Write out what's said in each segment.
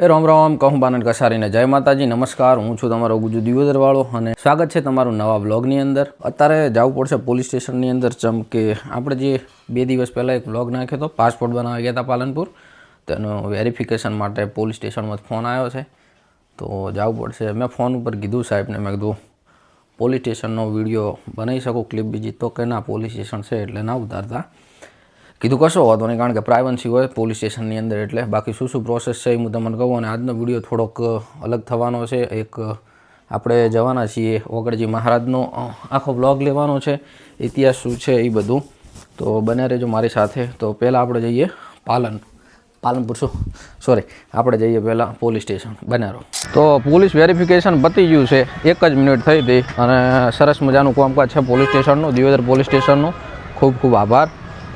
એ રામ રામ, કહું બાનન કસારીને જય માતાજી, નમસ્કાર. હું છું તમારો ગુજુ દિયોદરવાળો અને સ્વાગત છે તમારું નવા બ્લોગની અંદર. અત્યારે જવું પડશે પોલીસ સ્ટેશનની અંદર ચમકે. આપણે જે બે દિવસ પહેલાં એક બ્લોગ નાખ્યો હતો, પાસપોર્ટ બનાવી ગયા હતા પાલનપુર. તેનું વેરિફિકેશન માટે પોલીસ સ્ટેશનમાં ફોન આવ્યો છે. તો જવું પડશે. મેં ફોન ઉપર કીધું સાહેબને, મેં કીધું, પોલીસ સ્ટેશનનો વીડિયો બનાવી શકું, ક્લિપ બીજી? તો કે, ના, પોલીસ સ્ટેશન છે એટલે ના ઉતારતા. કીધું કશો વાંધો નહીં, કારણ કે પ્રાઇવન્સી હોય પોલીસ સ્ટેશનની અંદર એટલે. બાકી શું શું પ્રોસેસ છે એ હું તમને કહું અને આજનો વીડિયો થોડોક અલગ થવાનો છે. એક આપણે જવાના છીએ ઓગળજી મહારાજનો આખો બ્લોગ લેવાનો છે. ઇતિહાસ શું છે એ બધું. તો બને રહેજો મારી સાથે. તો પહેલાં આપણે જઈએ પાલન. પાલનપુર શું સોરી આપણે જઈએ પહેલાં પોલીસ સ્ટેશન બનારો તો પોલીસ વેરિફિકેશન પતી ગયું છે. એક જ મિનિટ થઈ હતી અને સરસ મજાનું કામકાજ છે પોલીસ સ્ટેશનનું દિયોદર પોલીસ સ્ટેશનનું ખૂબ ખૂબ આભાર.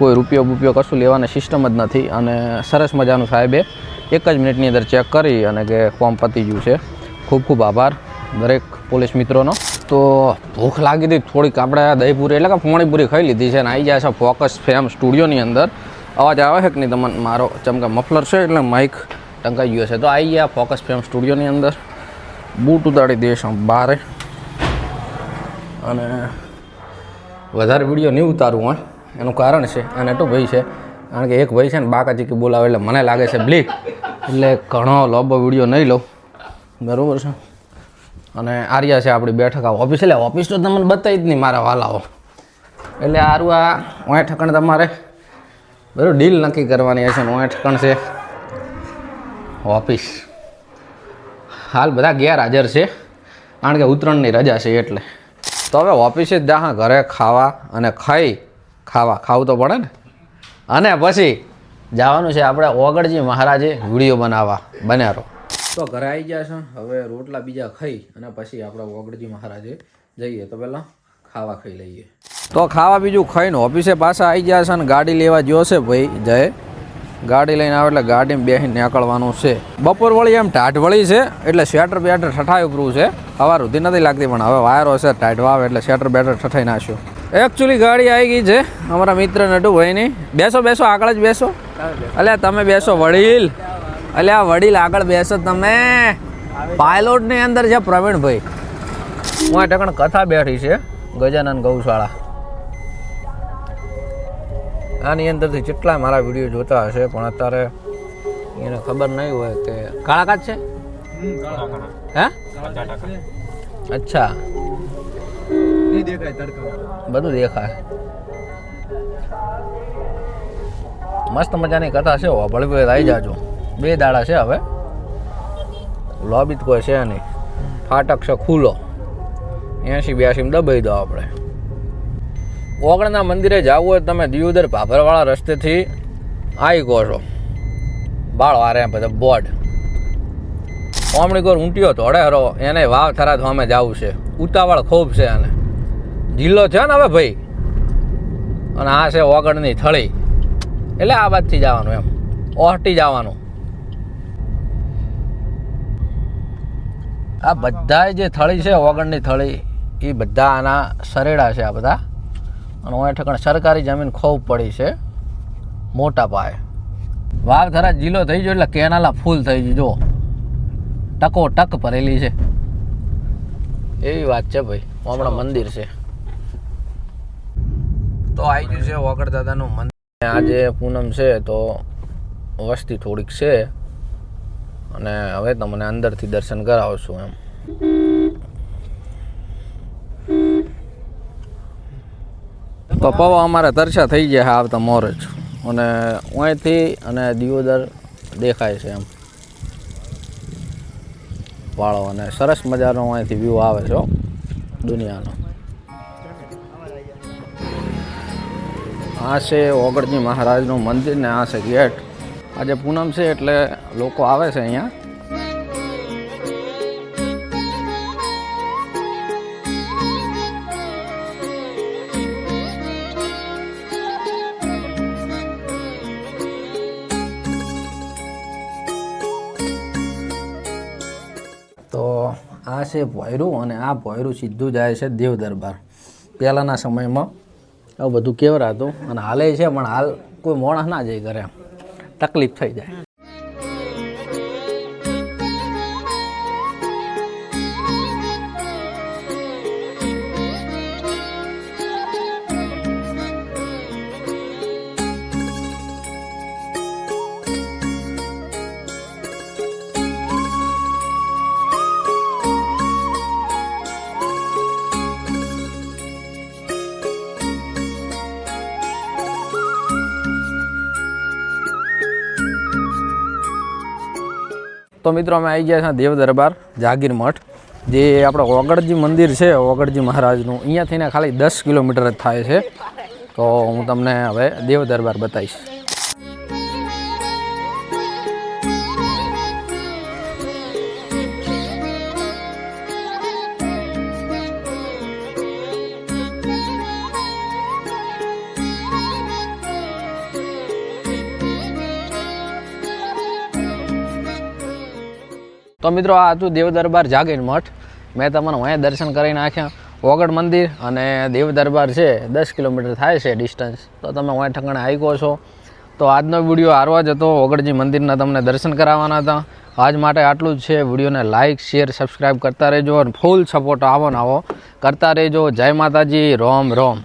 કોઈ રૂપિયો બુપિયો કશું લેવાની સિસ્ટમ જ નથી અને સરસ મજાનું સાહેબે એક જ મિનિટની અંદર ચેક કરી અને કે ફોર્મ પતી ગયું છે. ખૂબ ખૂબ આભાર દરેક પોલીસ મિત્રોનો. તો ભૂખ લાગી હતી, થોડીક આપણે દહીપુરી એટલે કે પોણીપુરી ખાઈ લીધી છે અને આવી જાય છે ફોકસ ફેમ સ્ટુડિયોની અંદર. અવાજ આવે છે કે નહીં તમને? મારો ચમકે મફલર છે એટલે માઇક ટંકાઈ ગયો છે. તો આવી ગયા ફોકસ ફેમ સ્ટુડિયોની અંદર. બૂટ ઉતારી દઈશ બારે. અને વધારે વીડિયો નહીં ઉતારવું હોય એનું કારણ છે અને તો ભાઈ છે. કારણ કે એક ભાઈ છે ને બાકા ચીકી બોલાવે એટલે મને લાગે છે બ્લીક. એટલે ઘણો લાંબો વીડિયો નહીં લઉં. બરાબર છે? અને આર્યા છે આપણી બેઠક આ ઓફિસ. એટલે ઓફિસ તો તમને બતાવી જ નહીં મારા વાલાઓ. એટલે આરું આ ઓય ઠકણ તમારે? બરાબર ડીલ નક્કી કરવાની હશે ને ઓય ઠકણ છે? ઓફિસ. હાલ બધા ગેરહાજર છે. કારણ કે ઉત્તરાયણની રજા છે એટલે. તો હવે ઓફિસે જ દાહા ઘરે ખાવા અને ખાઈ ખાવા ખાવું તો પડે ને. અને પછી જવાનું છે આપણે ઓગળજી મહારાજે વીડિયો બનાવવા બન્યારો. તો ઘરે આવી ગયા છે હવે રોટલા બીજા ખાઈ અને પછી આપણે ઓગળજી મહારાજે જઈએ. તો પહેલાં ખાવા ખાઈ લઈએ. તો ખાવા બીજું ખાઈને ઓફિસે પાછા આવી ગયા છે અને ગાડી લેવા જોશે ભાઈ જય. ગાડી લઈને આવે એટલે ગાડીમાં બેસીને નીકળવાનું છે. બપોર વળી એમ ટાઢ વળી છે એટલે સ્વેટર બેટર ઠઠાઈ ઉપરું છે. સવાર સુધી નથી લાગતી પણ હવે વાયરો છે ટાઢ વાવે એટલે સ્વેટર બેટર ઠઠાઈ નાખ્યો. એકચ્યુઅલી ગાડી આવી ગઈ છે. અમારા મિત્ર નટુભાઈની. બેસો બેસો આગળ જ બેસો. અલ્યા તમે બેસો વડીલ. અલ્યા વડીલ આગળ બેસો તમે. પાયલોટની અંદર છે પ્રવીણભાઈ. હું આ ટકણ કથા બેઠી છે ગજાનંદ ગૌશાળા. આની અંદરથી જેટલા મારા વીડિયો જોતા હશે પણ અત્યારે એને ખબર નહીં હોય કે કાળા કાચ છે હે અચ્છા. બધું દેખાય. મસ્ત મજાની કથા છે ભળવી આવી જાજો. બે દાડા છે હવે. લોબી તો કોઈ છે નહીં. ફાટક છે ખુલ્લો. એસી બ્યાસી દબાઈ દો આપણે. ઓગણના મંદિરે જવું હોય તમે દિયોદર ભાભરવાળા રસ્તેથી આવી ગયો છો. બાળ વારે બધા બોર્ડ. ઓમણી કોર ઊંટિયો ધોડે હરો એને વાવ થરા અમે જવું છે. ઉતાવળ ખૂબ છે આને જિલ્લો છે ને હવે ભાઈ. અને આ છે ઓગણની થળી. એટલે આ બાજથી જવાનું એમ. ઓહટી જવાનું. આ બધા જે થળી છે, ઓગણની થળી, એ બધા આના સરેડા છે આ બધા. અને ઓય ઠેકાણે સરકારી જમીન ખૂબ પડી છે. મોટા પાયે. વાવ થરા જિલ્લો થઈ ગયો એટલે કેનાલા ફૂલ થઈ જો ટકો ટક ભરેલી છે. એવી વાત છે ભાઈ. હમણાં મંદિર છે. તો આવી ગયું છે વગર દાદાનું મંદિર આજે પૂનમ છે તો વસ્તી થોડીક છે. અને હવે તમને અંદરથી દર્શન કરાવશું એમ. તો પવા અમારે તરછા થઈ ગયા હા આવતા મોર જ. અને અહીંથી અને દિયોદર દેખાય છે એમ. વાળો અને સરસ મજાનો અહીંથી વ્યૂ આવે છે દુનિયાનો. આ છે ઓગળજી મહારાજનું મંદિર ને આ છે ગેટ. આજે પૂનમ છે એટલે લોકો આવે છે અહીંયા. તો આ છે ભોયરું અને આ ભોયરું સીધું જાય છે દેવ દરબાર. પહેલાંના સમયમાં આવું બધું કેવરાતું અને હાલે છે, પણ હાલ કોઈ મોણસ ના જાય ઘરે. તકલીફ થઈ જાય. તો મિત્રો અમે આવી ગયા છે દેવ દરબાર, જાગીર મઠ, જે આપણો ઓગળજી મંદિર છે ઓગળજી મહારાજનું. અહીંયા થઈને ખાલી દસ કિલોમીટર જ થાય છે. તો હું તમને હવે દેવ દરબાર બતાવીશ. તો મિત્રો આ હતું દેવ જાગીર મઠ. મેં તમને અહીંયા દર્શન કરી નાખ્યા. ઓગળ મંદિર અને દેવ દરબાર છે, દસ કિલોમીટર થાય છે ડિસ્ટન્સ તો તમે અહીંયા ઠંગણે આવી છો. તો આજનો વીડિયો આરવા જ હતો. વગડજી મંદિરના તમને દર્શન કરાવવાના હતા. આજ માટે આટલું જ છે. વિડીયોને લાઇક શેર સબસ્ક્રાઈબ કરતા રહેજો અને ફૂલ સપોર્ટ આવો ને આવો. કરતા રહેજો. જય માતાજી. રોમ રોમ.